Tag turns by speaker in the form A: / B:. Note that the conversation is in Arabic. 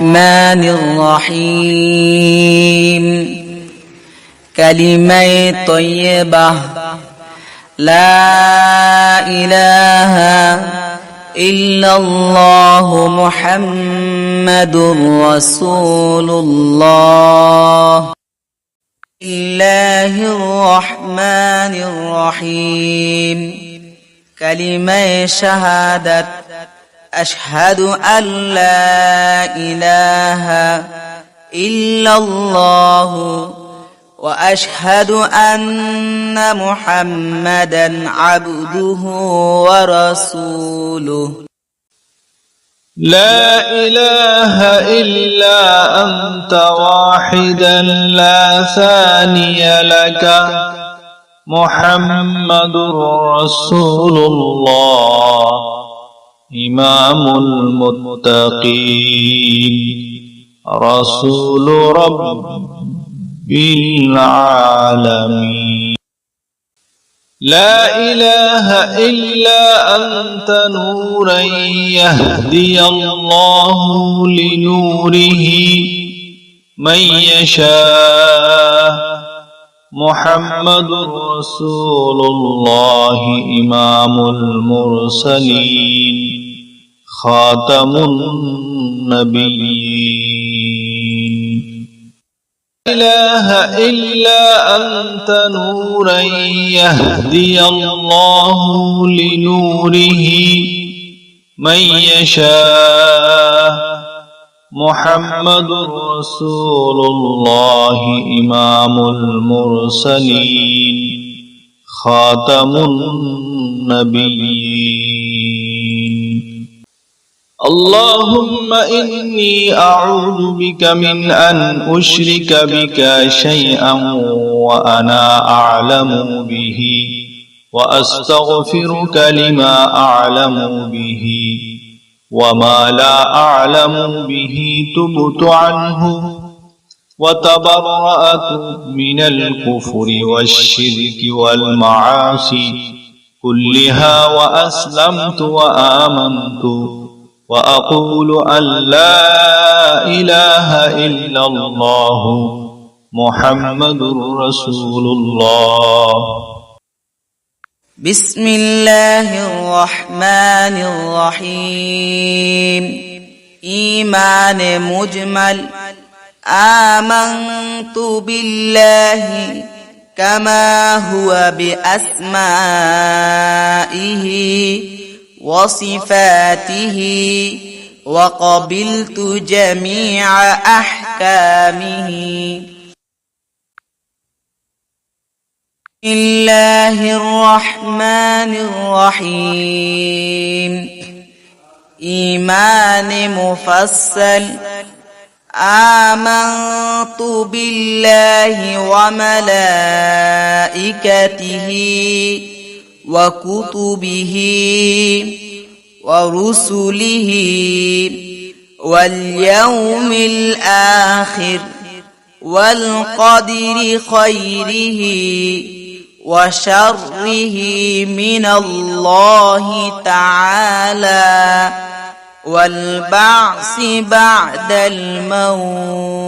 A: الرحمن الرحيم. كلمة طيبة. لا إله إلا الله محمد رسول الله. الله الرحمن الرحيم. كلمة شهادة. أشهد أن لا إله إلا الله وأشهد أن محمدا عبده ورسوله.
B: لا إله إلا أنت واحدا لا ثاني لك. محمد رسول الله. إمام المتقين. رسول رب العالمين. لا إله إلا أنت نورا يهدي الله لنوره من يشاء. محمد رسول الله إمام المرسلين خاتم النبيين. لا إله إلا أنت نورا يهدي الله لنوره من يشاء. محمد رسول الله إمام المرسلين خاتم النبيين. اللهم إني أعوذ بك من أن أشرك بك شيئا وأنا أعلم به وأستغفرك لما أعلم به. وما لا أعلم به تبت عنه وتبرأت من الكفر والشرك والمعاصي كلها وأسلمت وآمنت وأقول أن لا إله إلا الله محمد رسول الله
A: بسم الله الرحمن الرحيم. إيمان مجمل. آمنت بالله كما هو بأسمائه وصفاته وقبلت جميع أحكامه. الله الرحمن الرحيم. إيمان مفصل. آمنت بالله وملائكته وكتبه ورسله واليوم الآخر والقدر خيره وشره من الله تعالى والبعث بعد الموت.